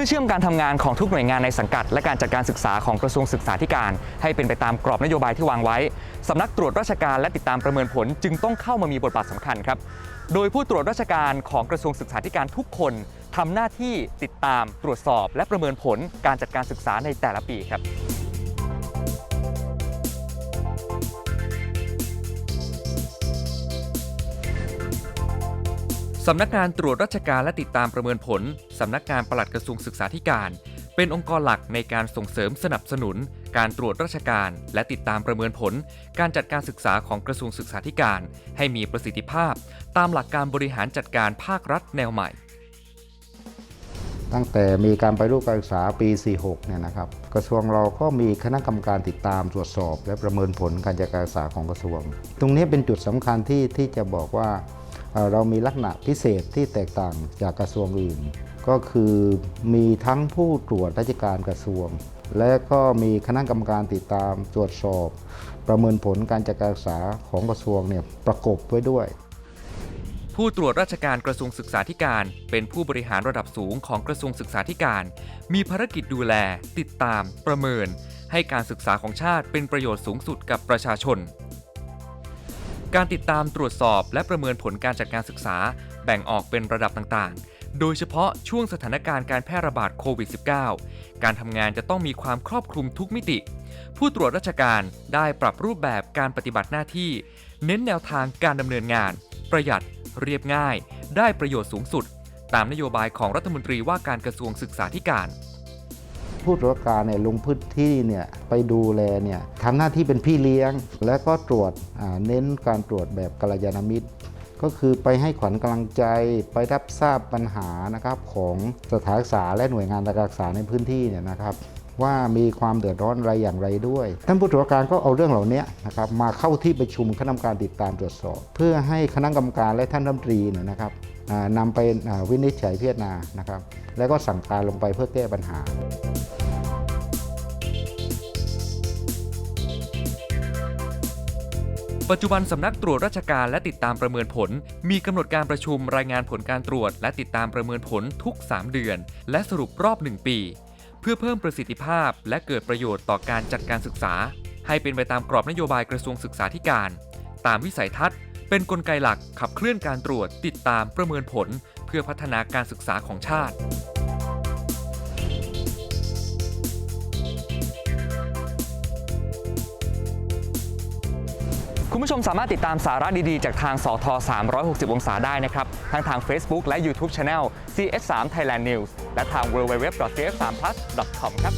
พื่อเชื่อมการทำงานของทุกหน่วยงานในสังกัด และการจัดการศึกษาของกระทรวงศึกษาธิการ ให้เป็นไปตามกรอบนโยบายที่วางไว้สำนักตรวจราชการและติดตามประเมินผลจึงต้องเข้ามามีบทบาทสำคัญครับ โดยผู้ตรวจราชการของกระทรวงศึกษาธิการทุกคนทำหน้าที่ติดตามตรวจสอบ และประเมินผลการจัดการศึกษาในแต่ละปีครับ สำนักงานตรวจราชการและติดตามประเมินผล สำนักงานปลัดกระทรวงศึกษาธิการ เป็นองค์กรหลักในการส่งเสริมสนับสนุน การตรวจราชการ และติดตามประเมินผล การจัดการศึกษาของกระทรวงศึกษาธิการ ให้มีประสิทธิภาพ ตามหลักการบริหารจัดการภาครัฐแนวใหม่ ตั้งแต่มีการไปรูปการศึกษาปี 46 เนี่ยนะครับ กระทรวงเราก็มีคณะกรรมการติดตามตรวจสอบ และประเมินผลการจัดการศึกษาของกระทรวง ตรงนี้เป็นจุดสำคัญที่ที่จะบอกว่า เรามีลักษณะพิเศษที่แตกต่างจากกระทรวงอื่น ก็คือมีทั้งผู้ตรวจราชการกระทรวง และก็มีคณะกรรมการติดตามตรวจสอบ ประเมินผลการจัดการศึกษาของกระทรวงเนี่ยประกบไว้ด้วย ผู้ตรวจราชการกระทรวงศึกษาธิการ เป็นผู้บริหารระดับสูงของกระทรวงศึกษาธิการ มีภารกิจดูแล ติดตาม ประเมิน ให้การศึกษาของชาติเป็นประโยชน์สูงสุดกับประชาชน การติดตามตรวจสอบและประเมินผลการจัดการศึกษา แบ่งออกเป็นระดับต่างๆ โดยเฉพาะช่วงสถานการณ์การแพร่ระบาดโควิด -19 การทำงานจะต้องมีความครอบคลุมทุกมิติ ผู้ตรวจราชการได้ปรับรูปแบบการปฏิบัติหน้าที่ เน้นแนวทางการดำเนินงาน ประหยัด เรียบง่าย ได้ประโยชน์สูงสุด ตามนโยบายของรัฐมนตรีว่าการกระทรวงศึกษาธิการ ผู้ตรวจการเนี่ยลงพื้นที่เนี่ยไปดูแลเนี่ยทำหน้าที่เป็นพี่เลี้ยง และก็ตรวจเน้นการตรวจแบบกัลยาณมิตร ก็คือไปให้ขวัญกำลังใจไปรับทราบปัญหานะครับของสถานศึกษาและหน่วยงานการศึกษาในพื้นที่เนี่ยนะครับว่ามีความเดือดร้อนอะไรอย่างไรด้วย ท่านผู้ตรวจการก็เอาเรื่องเหล่านี้นะครับมาเข้าที่ประชุมคณะกรรมการติดตามตรวจสอบ เพื่อให้คณะกรรมการและท่านรัฐมนตรีเนี่ยนะครับนำไปวินิจฉัยพิจารณานะครับ แล้วก็สั่งการลงไปเพื่อแก้ปัญหา ปัจจุบันสำนักตรวจราชการและติดตามประเมินผล มีกำหนดการประชุมรายงานผลการตรวจ และติดตามประเมินผลทุก 3 เดือน และสรุปรอบ 1 ปี เพื่อเพิ่มประสิทธิภาพ และเกิดประโยชน์ต่อการจัดการศึกษา ให้เป็นไปตามกรอบนโยบายกระทรวงศึกษาธิการ ตามวิสัยทัศน์ เป็นนกลไกหลักขับเคลื่อนการตรวจ ติดตามประเมินผล เพื่อพัฒนาการศึกษาของชาติ คุณผู้ชมสามารถติดตามสาระดีๆ จากทางสท360 องศาได้นะครับ ทั้งทาง Facebook และ YouTube Channel CS3 Thailand News และทาง www.cs3plus.com ครับ